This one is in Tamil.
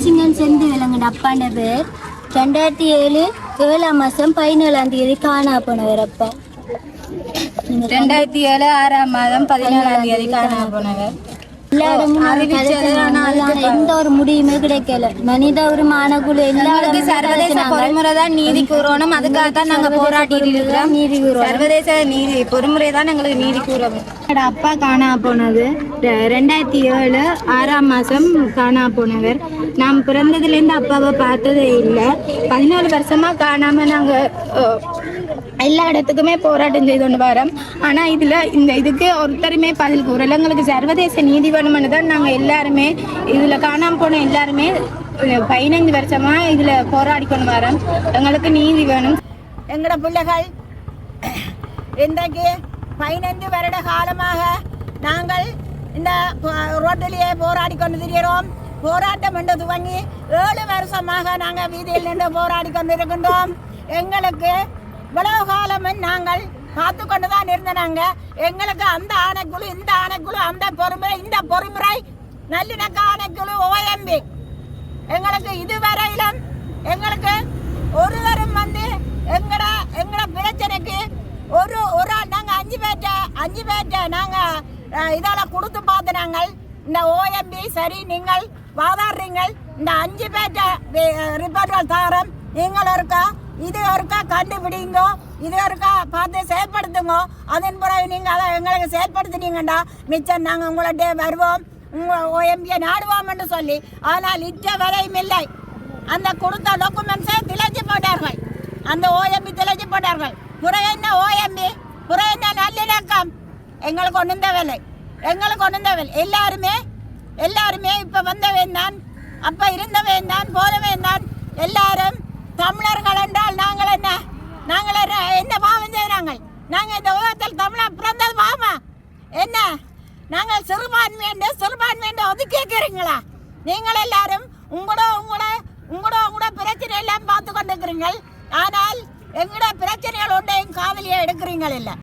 செந்தில் எங்கட அப்பாண்ட பேர் ரெண்டாயிரத்தி ஏழு ஏழாம் மாதம் பதினேழாம் தேதி காணா போனவர் அப்பா ரெண்டாயிரத்தி ஏழு ஆறாம் மாதம் பதினேழாம் தேதி காணாம போனவர். எல்லா எந்த ஒரு முடிவுமே கிடைக்கல. மனித உரிமான குழு எல்லா எங்களுக்கு இடமும் சர்வதேச பொறுமுறை தான் நீதி கூறணும். அதுக்காக தான் நாங்க போராடிட்டு இருக்கிறோம். நீதி கூறுவோம் சர்வதேச நீதி பொறுமுறை தான் எங்களுக்கு நீதி கூறணும். என்னோட அப்பா காணா போனது. ரெ- ரெண்டாயிரத்தி ஏழு ஆறாம் மாதம் காணா போனவர். நான் பிறந்ததுலேருந்து அப்பாவை பார்த்ததே இல்லை. பதினாலு வருஷமா காணாம நாங்கள் எல்லா இடத்துக்குமே போராட்டம் செய்து கொண்டு வரோம். ஆனால் இதில் இந்த இதுக்கு ஒருத்தருமே பதில் கூறல. எங்களுக்கு சர்வதேச நீதி வேணும்னு தான் நாங்கள் எல்லாருமே இதில் காணாம போன எல்லாருமே அஹ், பதினைந்து வருஷமாக இதில் போராடி கொண்டு வரோம். எங்களுக்கு நீதி வேணும். எங்களோட பிள்ளைகள் இன்றைக்கு பதினைந்து வருட காலமாக நாங்கள் இந்த ரோட்டிலேயே போராடி கொண்டு திரிகிறோம். போராட்டம் என்று துவங்கி ஏழு வருஷமாக நாங்கள் வீதியில் நின்று போராடி கொண்டிருக்கின்றோம். எங்களுக்கு இவ்வளவு காலமும் நாங்கள் பார்த்து கொண்டு தான் இருந்தனாங்க. எங்களுக்கு அந்த ஆணைக்குழு இந்த ஆணைக்குழு அந்த பொறுமுறை இந்த பொறுமுறை நல்லிணக்க ஆணைக்குழு ஓஎம்பி. எங்களுக்கு இதுவரையிலும் எங்களுக்கு ஒருவரும் வந்து எங்கட எங்கட பிரச்சனைக்கு ஒரு ஒரு ஆள் நாங்கள் அஞ்சு பேர்ட்ட அஞ்சு பேர்ட்ட நாங்கள் இதெல்லாம் கொடுத்து பார்த்து நாங்கள் இந்த ஓஎம்பி சரி நீங்கள் வாதாடுறீங்கள். இந்த அஞ்சு பேர்ட்ட ரிப்போர்ட்கள் தாரம் நீங்கள் இருக்கா? இது ஒருக்கா கண்டுபிடிங்க இது ஒருக்கா பார்த்து செயல்படுத்துங்க. அதன் பிறகு நீங்கள் அதை எங்களுக்கு செயல்படுத்தினீங்கடா மிச்சம் நாங்கள் உங்கள்கிட்ட வருவோம். உங்க ஓஎம்பியை நாடுவோம் சொல்லி. ஆனால் இற்ற வரையும் இல்லை. அந்த கொடுத்த டாக்குமெண்ட்ஸை திளைச்சி போட்டார்கள். அந்த ஓஎம்பி திளைச்சி போட்டார்கள். புற என்ன ஓஎம்பி புற என்ன நல்லிணக்கம்? எங்களுக்கு ஒன்றும் தேவையில்லை. எங்களுக்கு ஒன்றும் தேவையில்லை. எல்லாருமே எல்லாருமே இப்போ வந்தவன் தான். அப்போ இருந்தவன் தான் போதவன் தான். எல்லாரும் தமிழர்கள் என்றால் நாங்கள் என்ன? நாங்கள் என்ன? என்ன பாவம் செய்கிறாங்கள் நாங்கள்? இந்த உலகத்தில் தமிழர் பிறந்தது பாவமா. என்ன? நாங்கள் சிறுபான்மை என்று சிறுபான்மை என்று ஒதுக்கி கேட்குறீங்களா? நீங்கள் எல்லாரும் உங்களோட உங்களோட உங்களோட உங்களோட பிரச்சனை எல்லாம் பார்த்து கொண்டிருக்கிறீங்கள் ஆனால் எங்களோட பிரச்சனைகள் ஒன்றையும் காவலியை எடுக்கிறீங்கள் இல்லை.